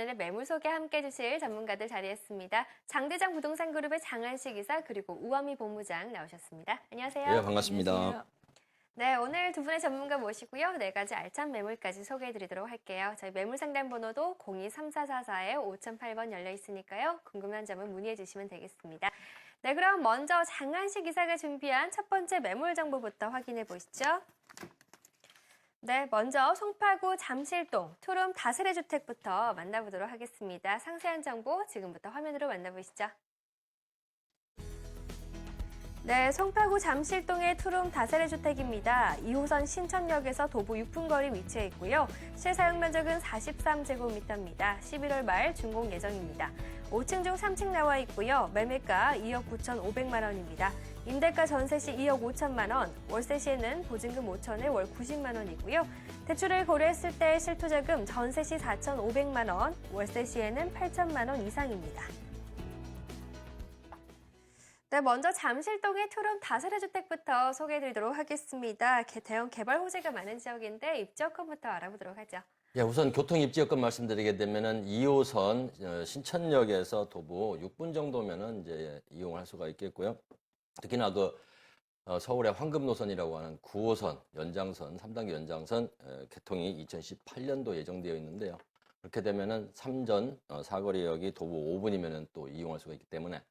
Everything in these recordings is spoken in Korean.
오늘 매물 소개 함께 해주실 전문가들 자리했습니다. 장대장 부동산 그룹의 장한식 이사 그리고 우원미 본부장 나오셨습니다. 안녕하세요. 네, 반갑습니다. 안녕하세요. 네, 오늘 두 분의 전문가 모시고요. 네 가지 알찬 매물까지 소개해드리도록 할게요. 저희 매물 상담 번호도 023444-5008번 열려 있으니까요. 궁금한 점은 문의해 주시면 되겠습니다. 네, 그럼 먼저 장한식 이사가 준비한 첫 번째 매물 정보부터 확인해 보시죠. 네, 먼저 송파구 잠실동 투룸 다세대 주택부터 만나보도록 하겠습니다. 상세한 정보 지금부터 화면으로 만나보시죠. 네, 송파구 잠실동의 투룸 다세대 주택입니다. 2호선 신천역에서 도보 6분 거리 위치해 있고요. 실사용 면적은 43제곱미터입니다. 11월 말 준공 예정입니다. 5층 중 3층 나와 있고요. 매매가 2억 9,500만 원입니다. 임대가 전세 시 2억 5천만 원, 월세 시에는 보증금 5천에 월 90만 원이고요. 대출을 고려했을 때 실투자금 전세 시 4,500만 원, 월세 시에는 8천만 원 이상입니다. 네, 먼저 잠실동의 투룸 다세대 주택부터 소개해드리도록 하겠습니다. 개- 대형 개발 호재가 많은 지역인데 입지여건부터 알아보도록 하죠. 예, 우선 교통 입지 여건 말씀드리게 되면은 2호선 어, 신천역에서 도보 6분 정도면은 이제 이용을 할 수가 있겠고요. 특히나 그 어, 서울의 황금 노선이라고 하는 9호선 연장선, 3단계 연장선 어, 개통이 2018년도 예정되어 있는데요. 그렇게 되면은 삼전 어, 사거리역이 도보 5분이면은 또 이용할 수가 있기 때문에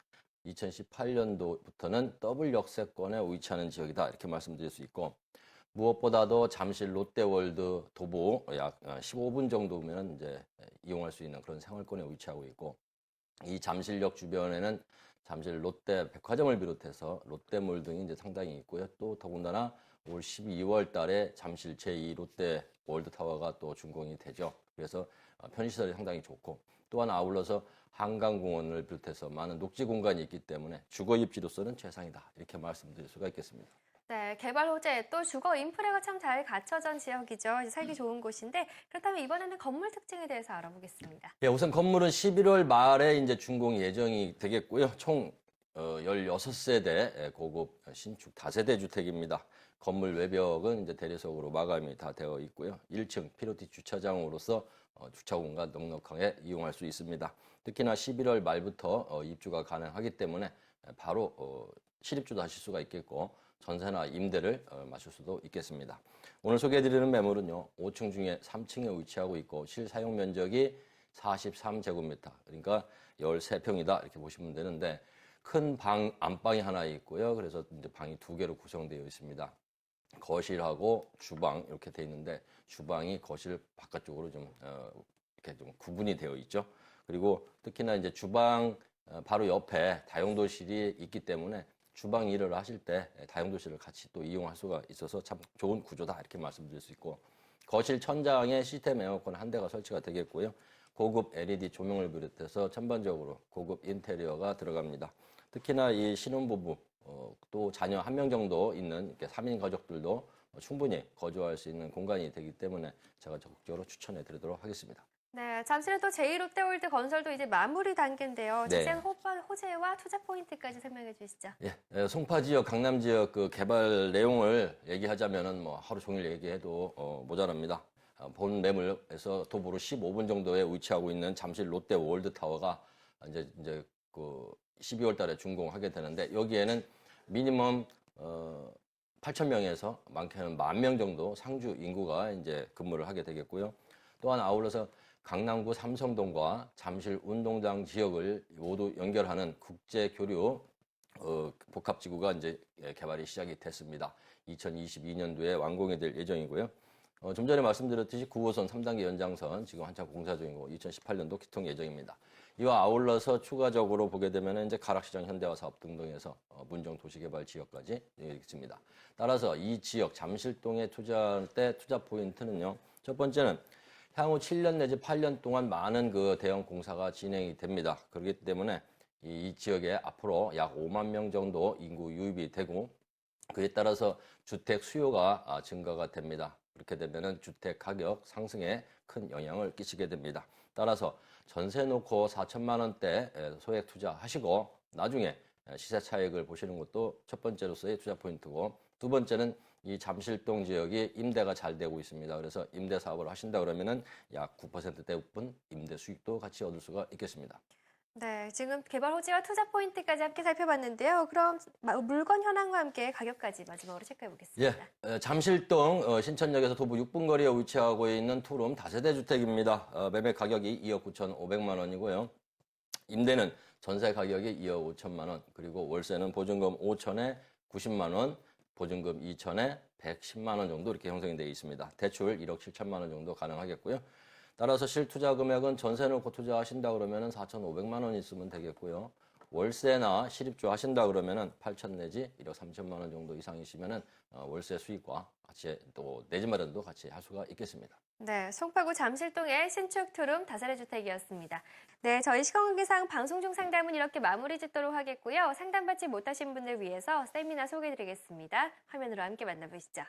2018년도부터는 더블 역세권에 위치하는 지역이다 이렇게 말씀드릴 수 있고 무엇보다도 잠실 롯데월드 도보 약 15분 정도면 이제 이용할 수 있는 그런 생활권에 위치하고 있고 이 잠실역 주변에는 잠실 롯데 백화점을 비롯해서 롯데몰 등이 이제 상당히 있고요. 또 더군다나 올 12월 달에 잠실 제2 롯데 월드타워가 또 준공이 되죠. 그래서 어, 편의시설이 상당히 좋고 또한 아울러서 한강공원을 비롯해서 많은 녹지 공간이 있기 때문에 주거 입지로서는 최상이다. 이렇게 말씀드릴 수가 있겠습니다. 네, 개발 호재 또 주거 인프라가 참 잘 갖춰진 지역이죠. 살기 좋은 곳인데 그렇다면 이번에는 건물 특징에 대해서 알아보겠습니다. 예, 우선 건물은 11월 말에 이제 준공 예정이 되겠고요. 총 어, 16세대 고급 신축 다세대 주택입니다. 건물 외벽은 이제 대리석으로 마감이 다 되어 있고요. 1층 피로티 주차장으로서 어, 주차 공간 넉넉하게 이용할 수 있습니다. 특히나 11월 말부터 어, 입주가 가능하기 때문에 바로 어, 실입주도 하실 수가 있겠고 전세나 임대를 어, 마실 수도 있겠습니다. 오늘 소개해드리는 매물은요, 5층 중에 3층에 위치하고 있고 실사용 면적이 43제곱미터, 그러니까 13평이다 이렇게 보시면 되는데 큰 방 안방이 하나 있고요. 그래서 이제 방이 두 개로 구성되어 있습니다. 거실하고 주방 이렇게 돼 있는데 주방이 거실 바깥쪽으로 좀 어, 이렇게 좀 구분이 되어 있죠. 그리고 특히나 이제 주방 어, 바로 옆에 다용도실이 있기 때문에 주방 일을 하실 때 다용도실을 같이 또 이용할 수가 있어서 참 좋은 구조다 이렇게 말씀드릴 수 있고 거실 천장에 시스템 에어컨 한 대가 설치가 되겠고요. 고급 LED 조명을 비롯해서 전반적으로 고급 인테리어가 들어갑니다. 특히나 이 신혼부부 어, 또 자녀 한 명 정도 있는 이렇게 3인 가족들도 충분히 거주할 수 있는 공간이 되기 때문에 제가 적극적으로 추천해 드리도록 하겠습니다. 네, 잠실은 또 제2롯데월드 건설도 이제 마무리 단계인데요. 네. 호pa- 호재와 투자 포인트까지 설명해 주시죠. 예, 예, 송파 지역, 강남 지역 그 개발 내용을 얘기하자면은 뭐 하루 종일 얘기해도 어, 모자랍니다. 아, 본 매물에서 도보로 15분 정도에 위치하고 있는 잠실 롯데 월드 타워가 이제 이제 그 12월 달에 준공하게 되는데 여기에는 미니멈 어 8천 명에서 많게는 만 명 정도 상주 인구가 이제 근무를 하게 되겠고요. 또한 아울러서 강남구 삼성동과 잠실 운동장 지역을 모두 연결하는 국제 교류 어, 복합지구가 이제 예, 개발이 시작이 됐습니다. 2022년도에 완공이 될 예정이고요. 어, 좀 전에 말씀드렸듯이 9호선 3단계 연장선 지금 한창 공사 중이고 2018년도 기통 예정입니다. 이와 아울러서 추가적으로 보게 되면 이제 가락시장 현대화 사업 등등해서 어, 문정 도시개발 지역까지 있습니다. 따라서 이 지역 잠실동에 투자할 때 투자 포인트는요. 첫 번째는 향후 7년 내지 8년 동안 많은 그 대형 공사가 진행이 됩니다. 그렇기 때문에 이, 이 지역에 앞으로 약 5만 명 정도 인구 유입이 되고 그에 따라서 주택 수요가 아, 증가가 됩니다. 그렇게 되면은 주택 가격 상승에 큰 영향을 끼치게 됩니다. 따라서 전세 놓고 4천만 원대 에, 소액 투자하시고 나중에 에, 시세 차익을 보시는 것도 첫 번째로서의 투자 포인트고 두 번째는 이 잠실동 지역이 임대가 잘 되고 있습니다. 그래서 임대 사업을 하신다 그러면은 약 9%대분 임대 수익도 같이 얻을 수가 있겠습니다. 네, 지금 개발 호지와 투자 포인트까지 함께 살펴봤는데요. 그럼 마- 물건 현황과 함께 가격까지 마지막으로 체크해 보겠습니다. 예, 어, 잠실동 어, 신천역에서 도보 6분 거리에 위치하고 있는 투룸 다세대 주택입니다. 어, 매매 가격이 2억 9,500만 원이고요. 임대는 전세 가격이 2억 5천만 원, 그리고 월세는 보증금 5천에 90만 원, 보증금 2천에 110만 원 정도 이렇게 형성이 되어 있습니다. 대출 1억 7천만 원 정도 가능하겠고요. 따라서 실투자 금액은 전세 놓고 투자하신다 그러면은 4,500만 원 있으면 되겠고요. 월세나 실입주 하신다 그러면은 8천 내지 1억 3천만 원 정도 이상이시면은 어, 월세 수익과 같이 또 내집 마련도 같이 할 수가 있겠습니다. 네, 송파구 잠실동의 신축 투룸 다세대 주택이었습니다. 네, 저희 시간 관계상 방송 중 상담은 이렇게 마무리 짓도록 하겠고요. 상담받지 못하신 분들 위해서 세미나 소개해드리겠습니다. 화면으로 함께 만나보시죠.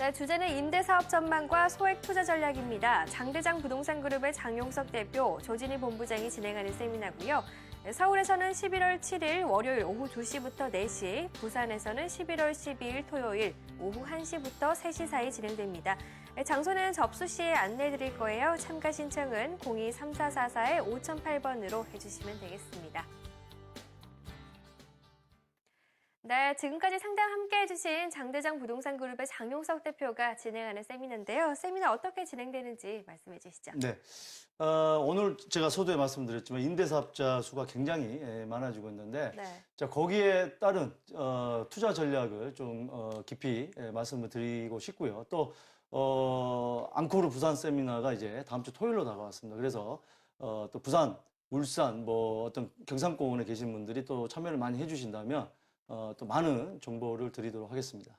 네, 주제는 임대사업 전망과 소액 투자 전략입니다. 장대장 부동산 그룹의 장용석 대표, 조진희 본부장이 진행하는 세미나고요. 네, 서울에서는 11월 7일 월요일 오후 2시부터 4시, 부산에서는 11월 12일 토요일 오후 1시부터 3시 사이 진행됩니다. 네, 장소는 접수 시에 안내해 드릴 거예요. 참가 신청은 023444-5008번으로 해주시면 되겠습니다. 네, 지금까지 상담 함께 해주신 장대장 부동산 그룹의 장용석 대표가 진행하는 세미나인데요. 세미나 어떻게 진행되는지 말씀해 주시죠. 네. 어, 오늘 제가 서두에 말씀드렸지만 임대사업자 수가 굉장히 예, 많아지고 있는데 네. 자, 거기에 따른 어, 투자 전략을 좀 어, 깊이 예, 말씀을 드리고 싶고요. 또 어, 앙코르 부산 세미나가 이제 다음 주 토요일로 다가왔습니다. 그래서 어, 또 부산, 울산, 뭐 어떤 경상권에 계신 분들이 또 참여를 많이 해주신다면 어, 또 많은 정보를 드리도록 하겠습니다.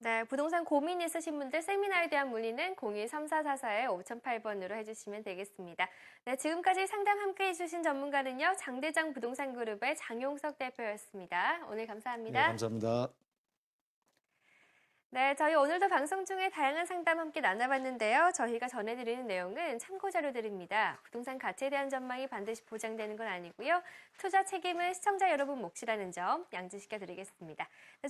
네, 부동산 고민 있으신 분들 세미나에 대한 문의는 023444-5008번으로 해주시면 되겠습니다. 네, 지금까지 상담 함께 해주신 전문가는요, 장대장 부동산 그룹의 장용석 대표였습니다. 오늘 네, 감사합니다. 감사합니다. 네, 저희 오늘도 방송 중에 다양한 상담 함께 나눠봤는데요. 저희가 전해드리는 내용은 참고 자료들입니다. 부동산 가치에 대한 전망이 반드시 보장되는 건 아니고요. 투자 책임은 시청자 여러분 몫이라는 점 양지시켜 드리겠습니다. 네,